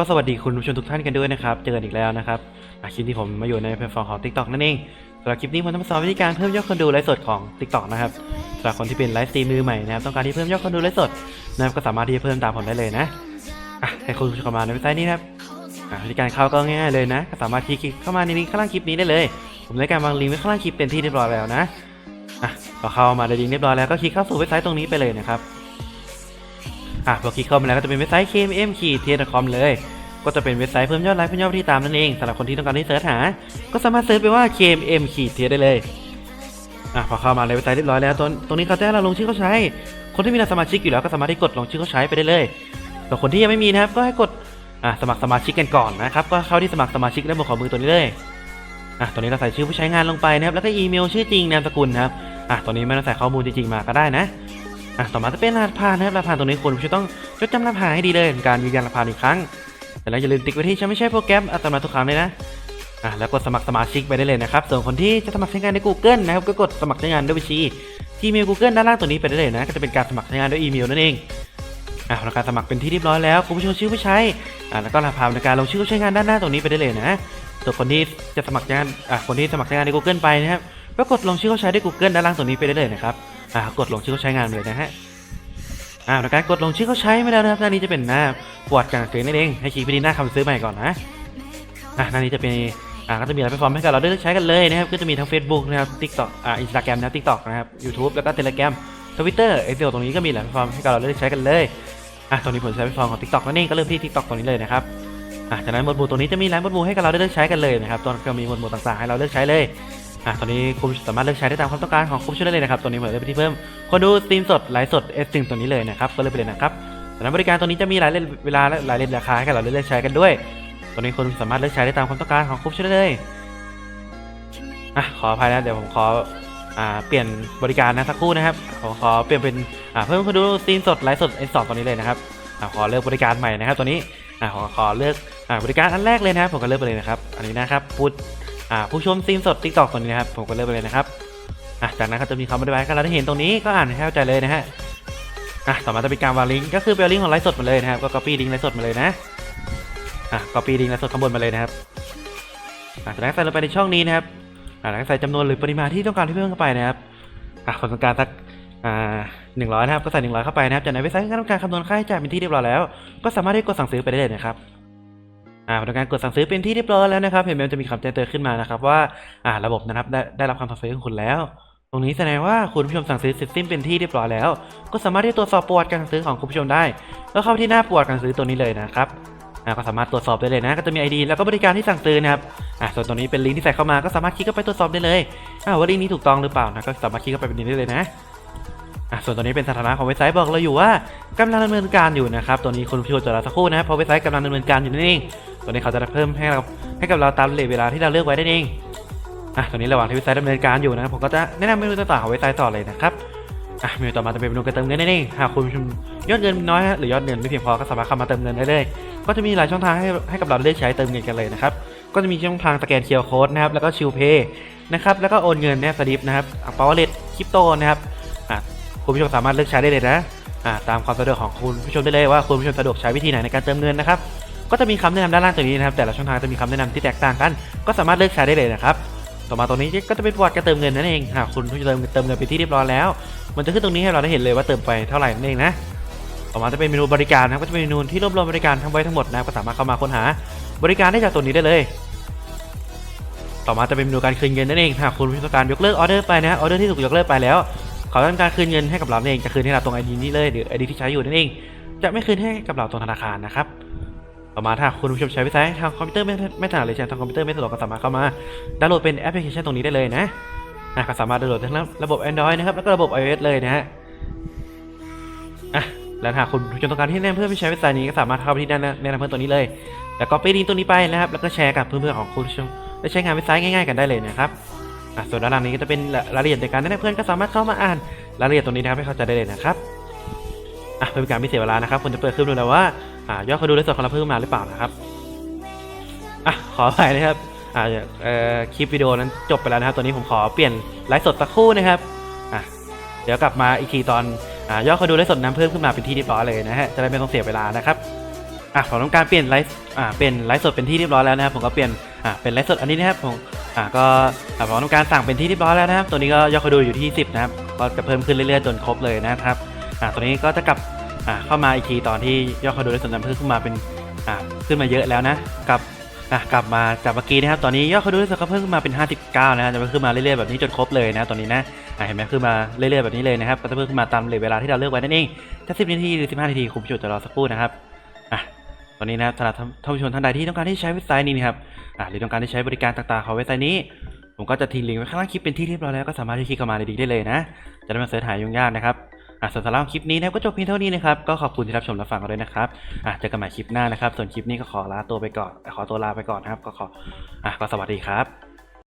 ก็สวัสดีคุณผู้ชมทุกท่านกันด้วยนะครับ เจอกันอีกแล้วนะครับคลิปที่ผมมาอยู่ในแพลตฟอร์มของ TikTok นั่นเองสำหรับคลิปนี้ผมจะมาสอนวิธีการเพิ่มยอดคนดูไลฟ์สดของ TikTok นะครับสำหรับคนที่เป็นไลฟ์สตรีมมือใหม่นะครับต้องการที่เพิ่มยอดคนดูไลฟ์สดนะครับก็สามารถที่จะเพิ่มตามผมได้เลยนะให้คุณผู้ชมเข้ามาในเว็บไซต์นี้นะครับวิธีการเข้าก็ง่ายๆเลยนะก็สามารถคลิกเข้ามาในลิงก์ข้างล่างคลิปนี้ได้เลย ผมได้การวางลิงก์ไว้ข้างล่างคลิปเป็นที่เรียบร้อยแล้วนะอะพอเข้ามาในลิงก์เรียบร้อยแล้วก็คลิกเข้าสู่เว็บไซต์ตรงนี้ไปเลยนะครับ อะพอคลิกเข้ามาแล้วก็จะเป็นเว็บไซต์ kmm t c o m เลย ก็จะเป็นเว็บไซต์เพิ่มยอดไลค์เพิ่มยอดที่ตามนั่นเองสำหรับคนที่ต้องการที่เสิร์ชหา ก็สามารถเสิร์ชไปว่า kmm t ได้เลยอะพอเข้ามาในเว็บไซต์เรียบร้อยแล้วตรงตรงนี้เขาจะให้เราลงชื่อเขาใช้ คนที่มีสมาชิกอยู่แล้วก็สามารถที่กดลงชื่อเขาใช้ไปได้เลยแต่คนที่ยังไม่มีนะครับก็ให้กดอะสมัครสมาชิกกันก่อนนะครับก็เข้าที่สมัครสมาชิกและบนขอมือตัวนี้เลยอะตัวนี้เราใส่ชื่อผู้ใช้งานลงไปนะครับแล้วก็อีเมลชื่อจริงนามสกุลนะครับอะตัวนี้ไม่ต้องใส่ข้อมูลจริงๆมาก็ได้นะ อะต่อมาจะเป็นรหัสผ่านนะครับรหัสผ่านตรงนี้คุณจะต้องจดจำรหัสผ่านให้ดีเลยการยืนยันรหัสผ่านอีกครั้งแต่แล้วอย่าลืมติ๊กไว้ที่ฉันไม่ใช่โปรแกรมอัตโนมัติทุกครั้งเลยนะอะแล้วกดสมัครสมาชิกไปได้เลยนะครับ ส่วนคนที่จะสมัครใช้งานใน Google นะครับก็กดสมัครใช้งานด้วยบัญชีที่อีเมล Google ด้านล่างตัวนี้ไปได้เลยนะก็จะเป็นการสมัครใช้งานด้วยอีเมลนั่นเองอะทำการสมัครเป็นที่เรียบร้อยแล้วคุณผู้ชมชื่อผู้ใช้อะแล้วก็รหัสผ่านในการลงชื่อผู้ใช้งานด้านหน้าตรงนี้ไปได้เลยนะส่วนคนที่จะสมัครใช้งานอะคนที่สมัครใช้งานใน Google ไปนะครับก็กดลงชื่อเขาใช้ด้วย Google ด้านล่างตรงนี้ไปได้เลยนะครับ อะกดลงชื่อเขาใช้งานเลยนะฮะอ่าในการกดลงชื่อเขาใช้ไม่แล้วนะครับหน้านี้จะเป็นหน้าปวดการซื้อนั่นเองให้คลิกไปที่หน้าคำซื้อใหม่ก่อนนะอ่าหน้านี้จะเป็นอ่าก็จะมีอะไรแพลตฟอร์มให้กับเราได้เลือกใช้กันเลยนะครับก็จะมีทั้ง Facebook นะครับ TikTok อ่า Instagram นะครับ TikTok นะครับ YouTube แล้วก็ Telegram Twitter เอ็กเซลตรงนี้ก็มีหลายแพลตฟอร์มให้กับเราได้เลือกใช้กันเลยอะตรงนี้ผมใช้แพลตฟอร์มของ TikTok นั่นเองก็เริ่มที่ TikTok ตรงนี้เลยนะครับอะจากนั้นหมวดหมู่ตรงนี้จะมีหลายหมวดหมู่ให้กับเราได้เลือกใช้กันเลยนะครับตอนก็มีหมวดหมู่ต่างๆให้เราเลือกใช้เลย อะตอนนี้คุณสามารถเลือกใช้ได้ตามความต้องการของคุณผู้ชมได้เลยนะครับตัวนี้ผมเลือกไปที่เพิ่มคนดูสตรีมสดไลฟ์สดเอสซิงตัวนี้เลยนะครับก็เลยไปเลยนะครับแต่นั้นบริการตัวนี้จะมีหลายเลนเวลาและหลายเลนราคาให้กับเราเลือกใช้กันด้วยตัวนี้คุณสามารถเลือกใช้ได้ตามความต้องการของคุณผู้ชมได้เลยอะขออภัยนะเดี๋ยวผมขออ่าเปลี่ยนบริการนะสักครู่นะครับผมขอเปลี่ยนเป็นอ่าเพิ่มคนดูสตรีมสดไลฟ์สดเอสสองตัวนี้เลยนะครับอ่าขอเลือกบริการใหม่นะครับตัวนี้อ่าขอขอเลือกอ่าบริการอันแรกเลยนะครับผมก็เลือกไปเลยนะครับอันนี้นะครับพูด อ่าผู้ชมสตรีมสดทิกตอกตัวนี้นะครับผมก็เลือกไปเลยนะครับอะจากนั้นก็จะมีคำอธิบายให้เราได้เห็นตรงนี้ก็อ่านให้เข้าใจเลยนะฮะอะต่อมาจะเป็นการวางลิงก์ก็คือเป็นลิงก์ของไลฟ์สดมาเลยนะครับก็ copy ลิงก์ไลฟ์สดมาเลยนะอะ copy ลิงก์ไลฟ์สดข้างบนมาเลยนะครับอะจากนั้นใส่ลงไปในช่องนี้นะครับอะแล้วก็ใส่จำนวนหรือปริมาณที่ต้องการที่เพิ่มเข้าไปนะครับอะคนต้องการสักอ่าหนึ่งร้อยนะครับก็ใส่หนึ่งร้อยเข้าไปนะครับจากนั้นเว็บไซต์ก็ทำการคำนวณค่าใช้จ่ายเป็นที่เรียบร้อยแล้ว ก็สามารถที่กดสั่งซื้อไปได้เลยนะครับ อ่าทำการกดสั่งซื้อเป็นที่เรียบร้อยแล้วนะครับเห็นไหมมันจะมีคำแจ้งเตือนขึ้นมานะครับว่าอ่าระบบนะครับได้ได้รับคำสั่งซื้อของคุณแล้ว ตรงนี้แสดงว่าคุณผู้ชมสั่งซื้อเสร็จสิ้นเป็นที่เรียบร้อยแล้ว ก็สามารถที่ตรวจสอบประวัติการสั่งซื้อของคุณผู้ชมได้ ก็เข้าที่หน้าประวัติการซื้อตัวนี้เลยนะครับอ่าก็สามารถตรวจสอบได้เลยนะ ก็จะมี ID แล้วก็บริการที่สั่งซื้อนะครับอ่าส่วนตรงนี้เป็นลิงก์ที่ใส่เข้ามาก็สามารถคลิกเข้าไปตรวจสอบได้เลยอ่าว่าลิงก์นี้ถูกต้องหรือเปล่านะก็สามารถคลิกเข้าไปเป็นนี้ได้เลยนะอ่าส่วนตัวนี้เป็นสถานะของเว็บไซต์บอกเราอยู่ว่ากำลังดำเนินการอยู่นะครับ ตัวนี้คุณผู้ชมจะรอสักครู่นะเพราะเว็บไซต์กำลังดำเนินการอยู่นั่นเอง ตัวนี้เขาจะเพิ่มให้เราให้กับเราตามเลทเวลาที่เราเลือกไว้นั่นเองอะตอนนี้ระหว่างที่เว็บไซต์ดำเนินการอยู่นะครับผมก็จะแนะนำเมนูต่างๆของเว็บไซต์ต่อเลยนะครับอะเมนูต่อมาจะเป็นเมนูการเติมเงินนั่นเองหากคุณผู้ชมยอดเงินน้อยหรือยอดเงินไม่เพียงพอก็สามารถเข้ามาเติมเงินได้เลย ก็จะมีหลายช่องทางให้ให้กับเราได้ใช้เติมเงินกันเลยนะครับก็จะมีช่องทางสแกนเคียร์โค้ดนะครับแล้วก็ชิลเพย์นะครับแล้วก็โอนเงินเนี่ยสลิปนะครับปาวเวอร์เลทคริปโตนะครับอะคุณผู้ชมสามารถเลือกใช้ได้เลยนะอะตามความสะดวกของคุณผู้ชมได้เลยว่าคุณผู้ชมสะดวกใช้วิธีไหนในการเติมเงินนะครับ ก็จะมีคำแนะนำด้านล่างตรงนี้นะครับแต่ละช่องทางจะมีคำแนะนำที่แตกต่างกัน ก็สามารถเลือกใช้ได้เลยนะครับต่อมาตรงนี้ก็จะเป็นประวัติการเติมเงินนั่นเองหากคุณเติมเติมเงินไปที่เรียบร้อยแล้ว มันจะขึ้นตรงนี้ให้เราได้เห็นเลยว่าเติมไปเท่าไหร่นั่นเองนะต่อมาจะเป็นเมนูบริการนะครับก็จะเป็นเมนูที่รวบรวมบริการทั้งไว้ทั้งหมดนะก็สามารถเข้ามาค้นหา บริการได้จากตัวนี้ได้เลย ต่อมาจะเป็นเมนูการคืนเงินนั่นเองหากคุณต้องการยกเลิกออเดอร์ไปนะออเดอร์ที่ถูกยกเลิกไปแล้วเขาต้องการคืนเงินให้กับเราเองจะคืนให้เราตรงไอดีนี้เลยหรือไอดีที่ใช้อยู่นั่นเอง จะไม่คืนให้กับเราตรงธนาคารนะครับ ต่อมาถ้าคุณผู้ชมใช้เว็บไซต์ทางคอมพิวเตอร์ไม่ไม่ถนัดเลยใช้ทางคอมพิวเตอร์ไม่สะดวกก็สามารถเข้ามาดาวน์โหลดเป็นแอปพลิเคชันตรงนี้ได้เลยนะอะก็สามารถดาวน์โหลดทั้งระบบ Android นะครับแล้วก็ระบบ iOS เลยนะฮะอะแล้วถ้าคุณผู้ชมต้องการที่แนะนำเพื่อนไปใช้เว็บไซต์นี้ก็สามารถเข้าไปที่ด้านแนะนำเพื่อนตัวนี้เลย แล้วก็ไปลิงก์ตัวนี้ไปนะครับ แล้วก็แชร์กับเพื่อนๆของคุณผู้ชมได้ใช้งานเว็บไซต์ง่ายๆกันได้เลยนะครับอะส่วนด้านล่างนี้ก็จะเป็นรายละเอียดในการแนะนำเพื่อนก็สามารถเข้ามาอ่านรายละเอียดตรงนี้นะครับให้เข้าใจได้เลยนะครับอะเพื่อเป็นการไม่เสียเวลานะครับผมจะเปิดขึ้นดูแล้วว่า อ่ายอดคนดูและสดของเราเพิ่มมาหรือเปล่านะครับอะขออภัยนะครับอ่าเอ่อคลิปวิดีโอนั้นจบไปแล้วนะครับตัวนี้ผมขอเปลี่ยนไลฟ์สดสักครู่นะครับอะเดี๋ยวกลับมาอีกทีตอนอ่ายอดคนดูไลฟ์สดนั้นเพิ่มขึ้นมาเป็นที่เรียบร้อยเลยนะฮะจะได้ไม่ต้องเสียเวลานะครับอะผมต้องการเปลี่ยนไลฟ์อ่าเป็นไลฟ์สดเป็นที่เรียบร้อยแล้วนะครับผมก็เปลี่ยนอ่าเป็นไลฟ์สดอันนี้นะครับผมอ่าก็ผมต้องการสั่งเป็นที่เรียบร้อยแล้วนะครับตัวนี้ก็ยอดคนดูอยู่ที่ 10 นะครับก็จะเพิ่มขึ้นเรื่อยๆจนครบเลยนะครับอ่าตัวนี้ก็จะกลับ อ่าเข้ามาอีกทีตอนที่ยอดคนโดูไลฟ์สดนั้นเพิ่มขึ้นมาเป็นอ่าขึ้นมาเยอะแล้วนะกับอะกลับมาจากเมื่อกี้นะครับตอนนี้ยอดคนดูไลฟ์สดก็เพิ่มขึ้นมาเป็น 59 นะจะเพิ่มขึ้นมาเรื่อยๆแบบนี้จนครบเลยนะตอนนี้นะอ่าเห็นไหมขึ้นมาเรื่อยๆแบบนี้เลยนะครับก็จะเพิ่มขึ้นมาตามเลทเวลาที่เราเลือกไว้นั่นเองจะ10นาทีหรือ 15 นาทีคุณผู้ชมจะรอสักครู่นะครับอะตอนนี้นะครับสำหรับท่านผู้ชมท่านใดที่ต้องการที่ใช้เว็บไซต์นี้นะครับอ่าหรือต้องการที่ใช้บริการต่างๆของเว็บไซต์นี้ ผมก็จะทิ้งลิงก์ไว้ข้างล่างคลิปเป็นที่เรียบร้อยแล้วก็สามารถที่คลิกเข้ามาเลยดีได้เลยนะ จะได้ไมาเสิร์ชหายุ่งยากนะครับ อะส่วนสำหรับคลิปนี้นะครับก็จบเพียงเท่านี้นะครับก็ขอบคุณที่รับชมรับฟังกันด้วยนะครับอะเจอกันใหม่คลิปหน้านะครับ ส่วนคลิปนี้ก็ขอลาตัวไปก่อน ขอตัวลาไปก่อนนะครับ ก็ขออะก็สวัสดีครับ